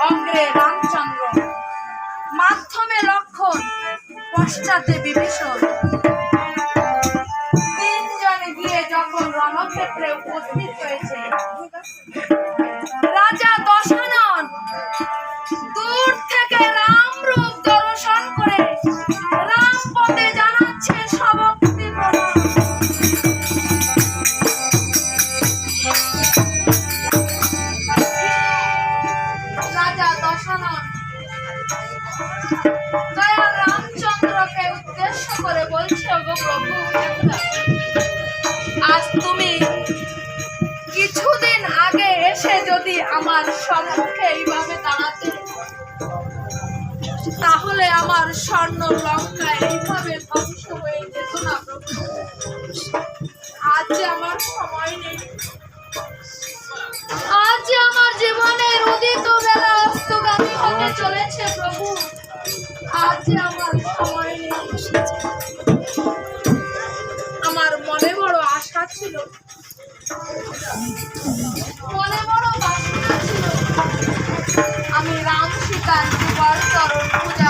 অগ্রে রামচন্দ্র। মাধ্যমে লক্ষণ পশ্চাতে বিভীষণ। আমার স্বর্ণ লঙ্কা এইভাবে ধ্বংস হয়ে যেত না প্রভু। আজ আমার সময় নেই। আজ আমার জীবনের উদিত বেলা অস্তগামী হতে চলেছে প্রভু। আজ আমার সময় নেই। আমার মনে বড় আশা ছিল। মনে বড় বাসনা ছিল। আমি রাম সীতার দুবার চরণ পূজা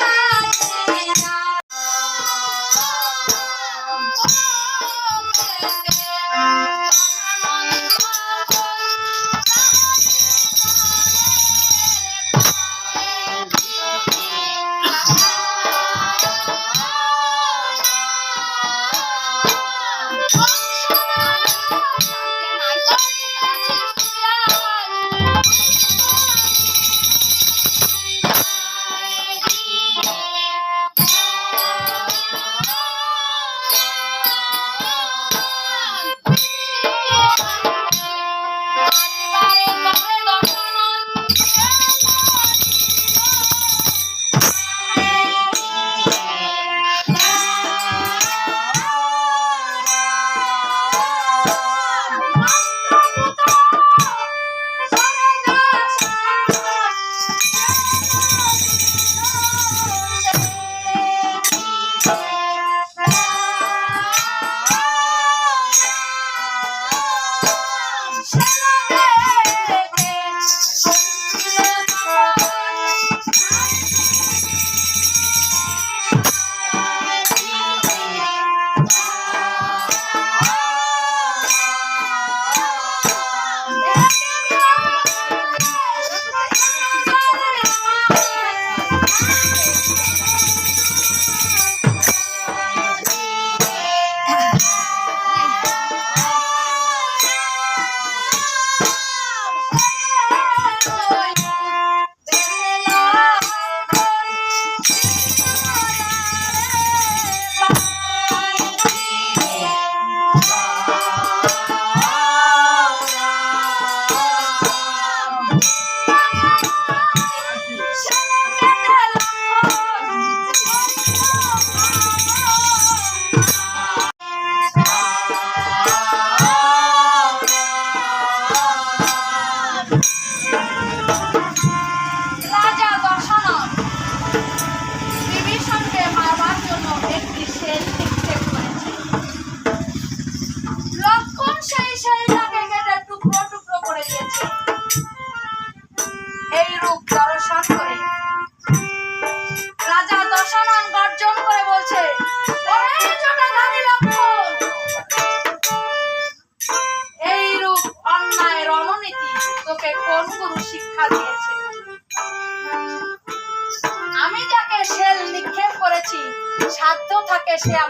Yeah.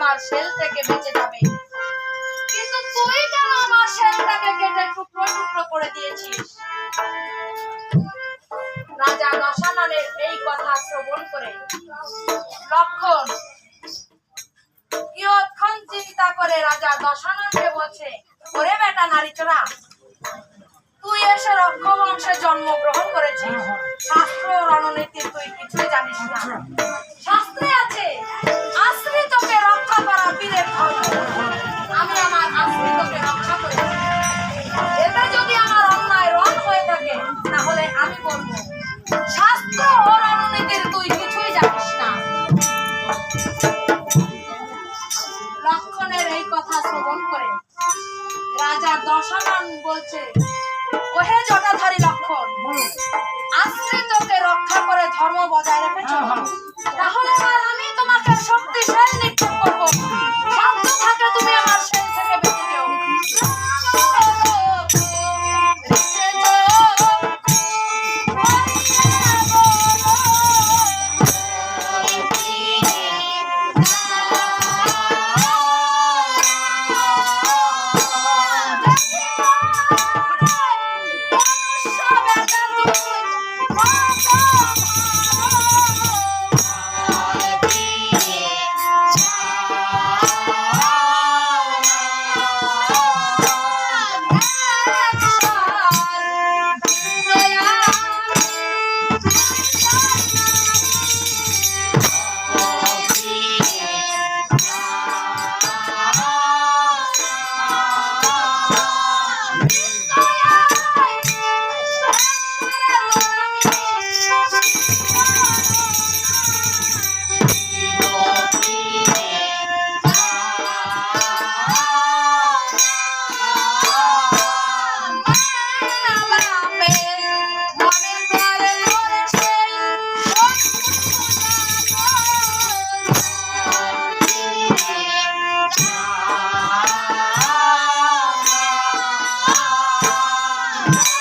আমার সেল থেকে বেঁচে যাবে। কিন্তু তুই কেন আমার সেলটাকে কেটে টুকরো টুকরো করে দিয়েছিস? রাজা দশাননের এই কথা শ্রবণ করে লক্ষণ কিয়ৎক্ষণ চিন্তা করে রাজা বলছে, ওরে বেটা নারী চোরা তুই এসে রক্ষ বংশে জন্মগ্রহণ করেছিস। শাস্ত্র রণনীতি তুই কিছুই জানিস না। শাস্ত্রে আছে রাজা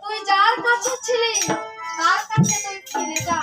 তুই যার কাছে ছিলি তার কাছে তুই ফিরে যা।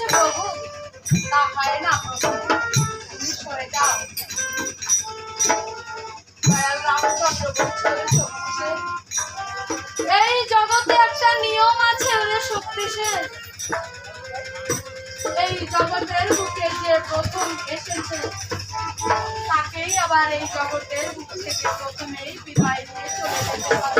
বলছে প্রভু তা হয় না। প্রভু তুমি সরে যাও। এই জগতে একটা নিয়ম আছে ওরে শক্তিশাল এই জগতের বুকে যে প্রথম এসেছে, তাকেই আবার এই জগতের বুক থেকে প্রথমেই বিদায় নিয়ে চলে যেতে হবে।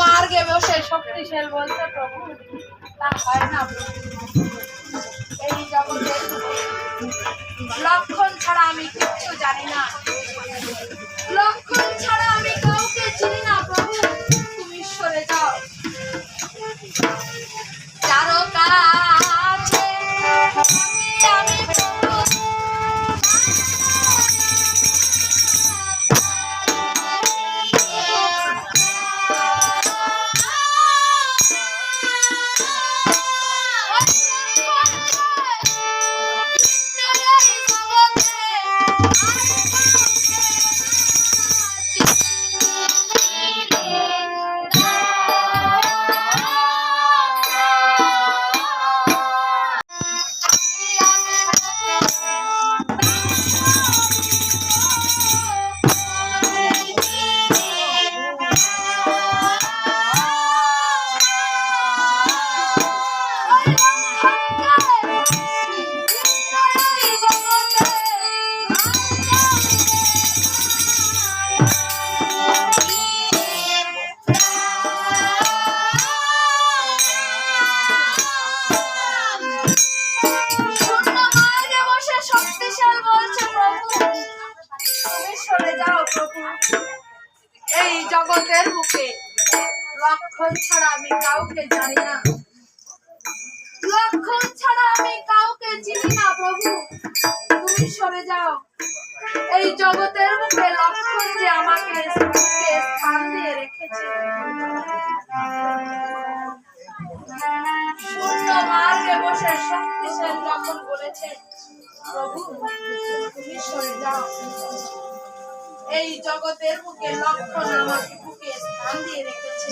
মার্গে বসে শক্তিশাল বলছে প্রভু। তা হয় না। এই জগতে লক্ষণ ছাড়া আমি কিচ্ছু জানি না। লক্ষণ ছাড়া আমি কাউকে চিনি না প্রভু। তুমি সরে যাও। যারো আমি কাউকে চিনি না, প্রভু। তুমি সরে যাও। এই জগতের বুকে লক্ষণ যে আমাকে স্থান দিয়ে রেখেছে। এই জগতের বুকে লক্ষণ আমাকে বুকে স্থান দিয়ে রেখেছে।